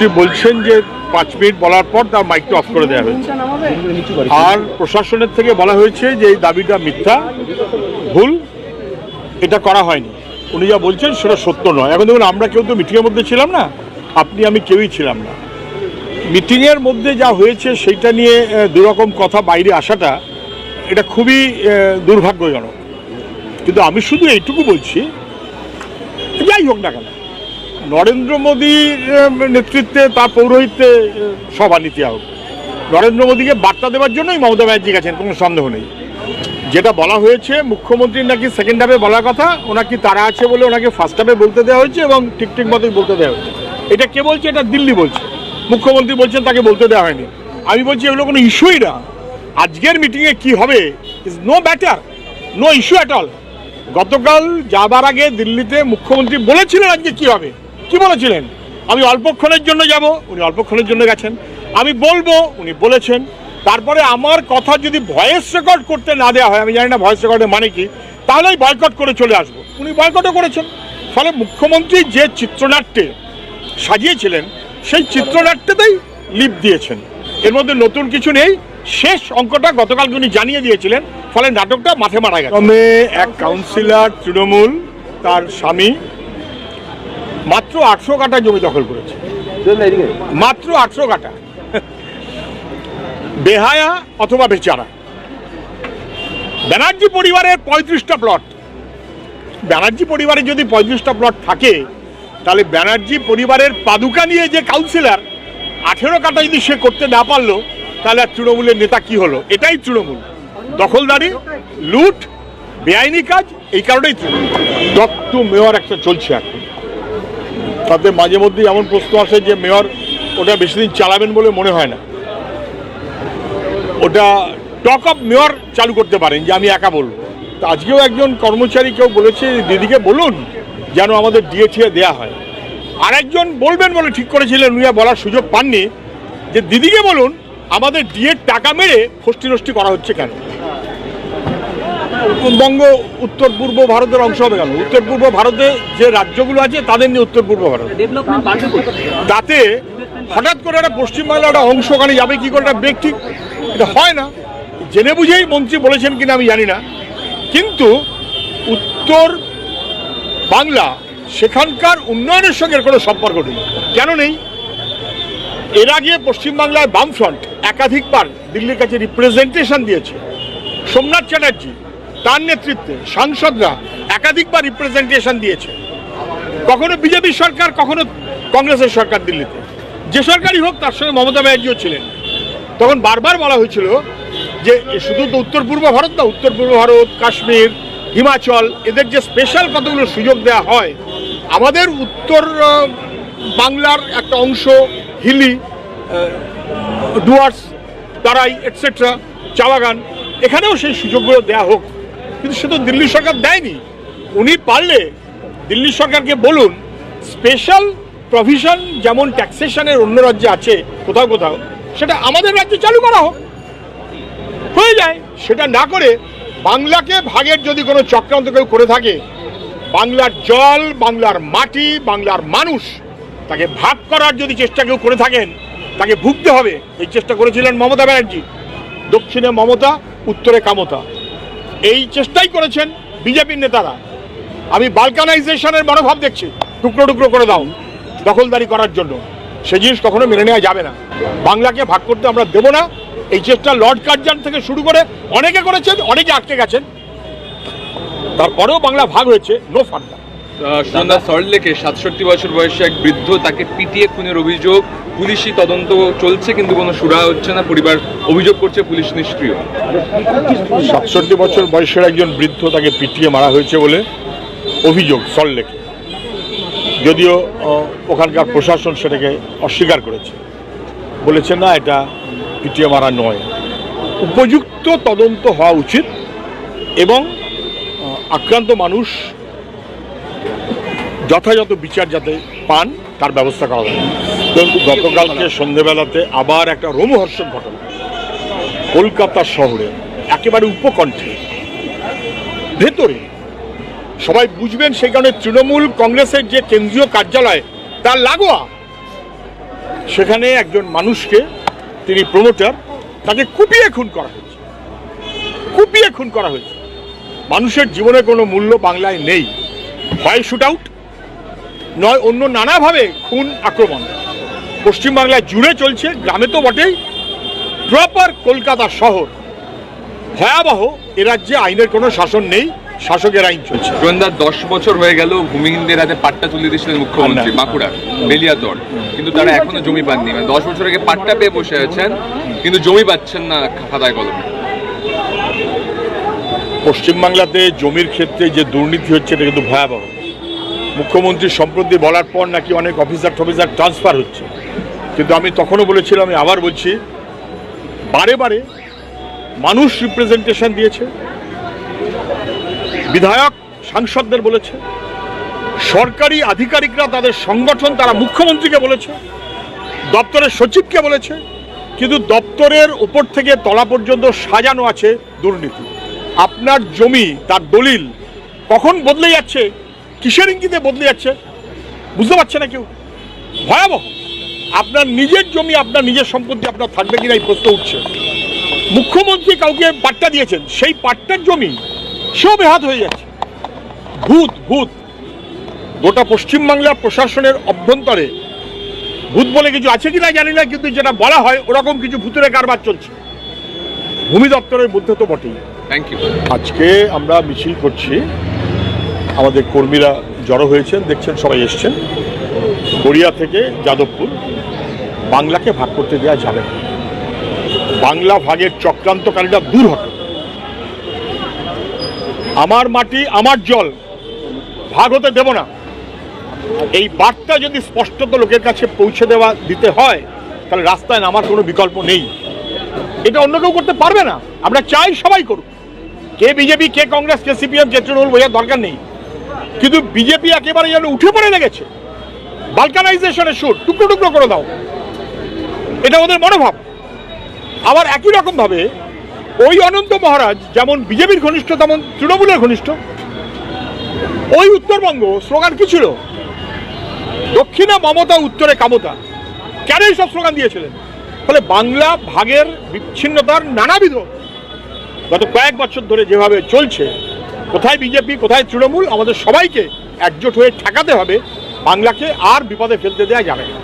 মুখ্যমন্ত্রী বলছেন যে পাঁচ মিনিট বলার পর তার মাইকটা অফ করে দেওয়া হয়েছে। আর প্রশাসনের থেকে বলা হয়েছে যে এই দাবিটা মিথ্যা, ভুল, এটা করা হয়নি। উনি যা বলছেন সেটা সত্য নয়। এখন দেখুন, আমরা কেউ তো মিটিংয়ের মধ্যে ছিলাম না, আপনি, আমি কেউই ছিলাম না। মিটিংয়ের মধ্যে যা হয়েছে সেইটা নিয়ে দুরকম কথা বাইরে আসাটা এটা খুবই দুর্ভাগ্যজনক। কিন্তু আমি শুধু এইটুকু বলছি, যাই হোক না কেন নরেন্দ্র মোদীর নেতৃত্বে তার পৌরোহিত্যে সভা নীতি হোক। নরেন্দ্র মোদীকে বার্তা দেওয়ার জন্যই মমতা ব্যানার্জি গেছেন কোনো সন্দেহ নেই। যেটা বলা হয়েছে, মুখ্যমন্ত্রীর নাকি সেকেন্ড হাফে বলার কথা, ওনাকে তারা আছে বলে ওনাকে ফার্স্ট হাফে বলতে দেওয়া হয়েছে এবং ঠিক ঠিক মতোই বলতে দেওয়া হয়েছে। এটা কে বলছে? এটা দিল্লি বলছে। মুখ্যমন্ত্রী বলছেন তাকে বলতে দেওয়া হয়নি। আমি বলছি এগুলো কোনো ইস্যুই না। আজকের মিটিংয়ে কি হবে? Is no better no issue at all গতকাল যাবার আগে দিল্লিতে মুখ্যমন্ত্রী বলেছিলেন আজকে কি হবে? কি বলেছিলেন? আমি অল্পক্ষণের জন্য যাব, উনি অল্পক্ষণের জন্য গেছেন। আমি বলব, উনি বলেছেন, তারপরে আমার কথা যদি ভয়েস রেকর্ড করতে না দেওয়া হয়, আমি জানি না ভয়েস রেকর্ডের মানে কি, তাহলেই বয়কট করে চলে আসব। উনি বয়কটও করেছেন। ফলে মুখ্যমন্ত্রী যে চিত্রনাট্যে সাজিয়েছিলেন, সেই চিত্রনাট্যতেই লিপ দিয়েছেন। এর মধ্যে নতুন কিছু নেই। শেষ অঙ্কটা গতকালকে উনি জানিয়ে দিয়েছিলেন, ফলে নাটকটা মাঠে মারা গেছে। এক কাউন্সিলর তৃণমূল, তার স্বামী মাত্র আটশো কাটা জমি দখল করেছে। মাত্র আটশো কাটা। বেহায়া অথবা বেচারা। ব্যানার্জি পরিবারের পঁয়ত্রিশটা প্লট। ব্যানার্জি পরিবারে যদি পঁয়ত্রিশটা প্লট থাকে তাহলে ব্যানার্জি পরিবারের পাদুকা নিয়ে যে কাউন্সিলর আঠেরো কাটা যদি সে করতে না পারল তাহলে আর তৃণমূলের নেতা কি হলো? এটাই তৃণমূল। দখলদারি লুট বেআইনি কাজ এই কারণেই তৃণমূল। দত্ত মেয়র একটা চলছে এখন। তাতে মাঝে মধ্যে এমন প্রশ্ন আসে যে, মেয়র, ওটা বেশি দিন চালাবেন বলে মনে হয় না। ওটা টক অফ মেয়র চালু করতে পারেন, যে আমি একা বলব। তো আজকেও একজন কর্মচারী কেউ বলেছে, দিদিকে বলুন যেন আমাদের ডিএটিএ দেয়া হয়। আর একজন বলবেন বলে ঠিক করেছিলেন, উনি বলার সুযোগ পাননি, যে, দিদিকে বলুন, আমাদের ডিএর টাকা মেরে ফষ্টি নষ্টি করা হচ্ছে কেন? বঙ্গ উত্তর পূর্ব ভারতের অংশ হবে কেন? উত্তর পূর্ব ভারতে যে রাজ্যগুলো আছে তাদের নিয়ে উত্তর পূর্ব ভারত। তাতে হঠাৎ করে একটা পশ্চিমবাংলা একটা অংশ ওখানে যাবে কি করে? একটা ব্যক্তি এটা হয় না। জেনে বুঝেই মন্ত্রী বলেছেন কিনা আমি জানি না। কিন্তু উত্তর বাংলা সেখানকার উন্নয়নের সঙ্গে কোনো সম্পর্ক নেই। কেন নেই? এর আগে পশ্চিমবাংলায় বামফ্রন্ট একাধিকবার দিল্লির কাছে রিপ্রেজেন্টেশন দিয়েছে। সোমনাথ চ্যাটার্জি তার নেতৃত্বে সাংসদরা একাধিকবার রিপ্রেজেন্টেশন দিয়েছে। কখনো বিজেপি সরকার, কখনো কংগ্রেসের সরকার দিল্লিতে। যে সরকারই হোক, তার সঙ্গে মমতা ব্যানার্জিও ছিলেন। তখন বারবার বলা হয়েছিল যে শুধু তো উত্তর পূর্ব ভারত না, উত্তর পূর্ব ভারত, কাশ্মীর, হিমাচল, এদের যে স্পেশাল কতগুলো সুযোগ দেওয়া হয়, আমাদের উত্তর বাংলার একটা অংশ, হিলি ডুয়ার্স, তারাই এটসেট্রা চা বাগান এখানেও সেই সুযোগগুলো দেওয়া হোক। কিন্তু সে তো দিল্লি সরকার দেয়নি। উনি পারলে দিল্লি সরকারকে বলুন স্পেশাল প্রভিশন যেমন ট্যাক্সেশনের অন্য রাজ্যে আছে, কোথাও কোথাও, সেটা আমাদের রাজ্যে চালু করা হোক। হয়ে যায়। সেটা না করে বাংলাকে ভাগের যদি কোনো চক্রান্ত কেউ করে থাকে, বাংলার জল, বাংলার মাটি, বাংলার মানুষ, তাকে ভাগ করার যদি চেষ্টা কেউ করে থাকেন, তাকে ভুগতে হবে। এই চেষ্টা করেছিলেন মমতা ব্যানার্জি। দক্ষিণে মমতা, উত্তরে কামতা। এই চেষ্টাই করেছেন বিজেপির নেতারা। আমি বালকানাইজেশনের মনোভাব দেখছি। টুকরো টুকরো করে দাও, দখলদারি করার জন্য। সে জিনিস কখনো মেনে নেওয়া যাবে না। বাংলাকে ভাগ করতে আমরা দেব না। এই চেষ্টা লর্ড কার্জান থেকে শুরু করে অনেকে করেছেন, অনেকে আটকে গেছেন। তারপরেও বাংলা ভাগ হয়েছে নো ফার্দার সন্ধ্যা সল্টলেকে সাতষট্টি বছর বয়সে এক বৃদ্ধ তাকে পিটিয়ে খুনের অভিযোগ পুলিশি তদন্ত চলছে, কিন্তু কোনো সুরা হচ্ছে না। পরিবার অভিযোগ করছে, পুলিশ নিষ্ক্রিয়। সাতষট্টি বছর বয়সের একজন বৃদ্ধ তাকে পিটিয়ে মারা হয়েছে বলে অভিযোগ সল্টলেকে। যদিও ওখানকার প্রশাসন সেটাকে অস্বীকার করেছে। বলেছে, না, এটা পিটিয়ে মারা নয়। উপযুক্ত তদন্ত হওয়া উচিত এবং আক্রান্ত মানুষ যথাযথ বিচার যাতে পান, তার ব্যবস্থা করা হবে গতকালকে সন্ধেবেলাতে আবার একটা রোমহর্ষক ঘটনা। কলকাতা শহরে, একেবারে উপকণ্ঠে। ভেতরে, সবাই বুঝবেন সেই কারণে তৃণমূল কংগ্রেসের যে কেন্দ্রীয় কার্যালয়, তার লাগোয়া। সেখানে একজন মানুষকে, তিনি প্রমোটার, তাকে কুপিয়ে খুন করা হয়েছে। কুপিয়ে খুন করা হয়েছে। মানুষের জীবনে কোনো মূল্য বাংলায় নেই। হয় শুট আউট। নয়, অন্য নানাভাবে খুন আক্রমণ। পশ্চিমবাংলায় জুড়ে চলছে গ্রামে তো বটেই। প্রপার কলকাতা শহর। ভয়াবহ এ রাজ্যে আইনের কোনো শাসন নেই শাসকের আইন চলছে। গোয়েন্দা দশ বছর হয়ে গেল ভূমিহীনদের হাতে পাট্টা তুলে দিয়েছিলেন মুখ্যমন্ত্রী। বাঁকুড়া বেলিয়াতর। কিন্তু তারা এখনও জমি পাননি। মানে দশ বছর আগে পাট্টা পেয়ে বসে আছেন কিন্তু জমি পাচ্ছেন না খাতায় কলমে। পশ্চিমবাংলাতে জমির ক্ষেত্রে যে দুর্নীতি হচ্ছে এটা কিন্তু ভয়াবহ। মুখ্যমন্ত্রী সম্প্রতি বলার পর নাকি অনেক অফিসার টফিসার ট্রান্সফার হচ্ছে। কিন্তু আমি তখনও বলেছিলাম, আমি আবার বলছি, বারে বারে মানুষ রিপ্রেজেন্টেশন দিয়েছে, বিধায়ক, সাংসদদের বলেছে, সরকারি আধিকারিকরা তাদের সংগঠন, তারা মুখ্যমন্ত্রীকে বলেছে, দপ্তরের সচিবকে বলেছে, কিন্তু দপ্তরের উপর থেকে তলা পর্যন্ত সাজানো আছে দুর্নীতি। আপনার জমি, তার দলিল কখন বদলে যাচ্ছে? কিসের ইঙ্গিতে বদলে যাচ্ছে? বুঝতে পারছে না কেউ। ভয়াবহ। আপনার নিজের জমি আপনার নিজের সম্পত্তি আপনার থাকবে কিনা এই প্রশ্ন উঠছে। মুখ্যমন্ত্রী কাউকে পাট্টা দিয়েছেন সেই পাট্টার জমি সেও বেহাত হয়ে যাচ্ছে। ভূত ভূত। গোটা পশ্চিমবাংলার প্রশাসনের অভ্যন্তরে ভূত বলে কিছু আছে কিনা জানি না কিন্তু যেটা বলা হয় ওরকম কিছু ভূতের কারবার চলছে। ভূমি দপ্তরের মধ্যে তো বটেই। থ্যাংক ইউ আজকে আমরা মিছিল করছি। আমাদের কর্মীরা জড়ো হয়েছেন দেখছেন সবাই এসছেন। গড়িয়া থেকে যাদবপুর। বাংলাকে ভাগ করতে দেওয়া যাবে বাংলা ভাগের চক্রান্তকারীরা দূর হবে। আমার মাটি, আমার জল ভাগ হতে দেব না। এই বার্তা যদি স্পষ্টত লোকের কাছে পৌঁছে দেওয়া, দিতে হয়, তাহলে রাস্তায় নামার কোনো বিকল্প নেই। এটা অন্য কেউ করতে পারবে না। আমরা চাই সবাই করুক। কে বিজেপি, কে কংগ্রেস, কে সিপিএম কে তৃণমূল বোঝার দরকার নেই। কিন্তু বিজেপি একেবারে যেন উঠে পড়ে লেগেছে। বালকানাইজেশনের সুর, টুকরো টুকরো করে দাও। এটা ওদের মনোভাব। আবার একই রকম ভাবে ওই অনন্ত মহারাজ যেমন বিজেপির ঘনিষ্ঠ, তেমন তৃণমূলের ঘনিষ্ঠ। ওই উত্তরবঙ্গ স্লোগান কি ছিল? দক্ষিণে মমতা, উত্তরে কামতা। কেন সব স্লোগান দিয়েছিলেন? ফলে বাংলা ভাগের বিচ্ছিন্নতার নানাবিধ। গত কয়েক বছর ধরে যেভাবে চলছে, কোথায় বিজেপি, কোথায় তৃণমূল, আমাদের সবাইকে একজোট হয়ে ঠেকাতে হবে। বাংলাকে আর বিপদে ফেলতে দেওয়া যাবে না।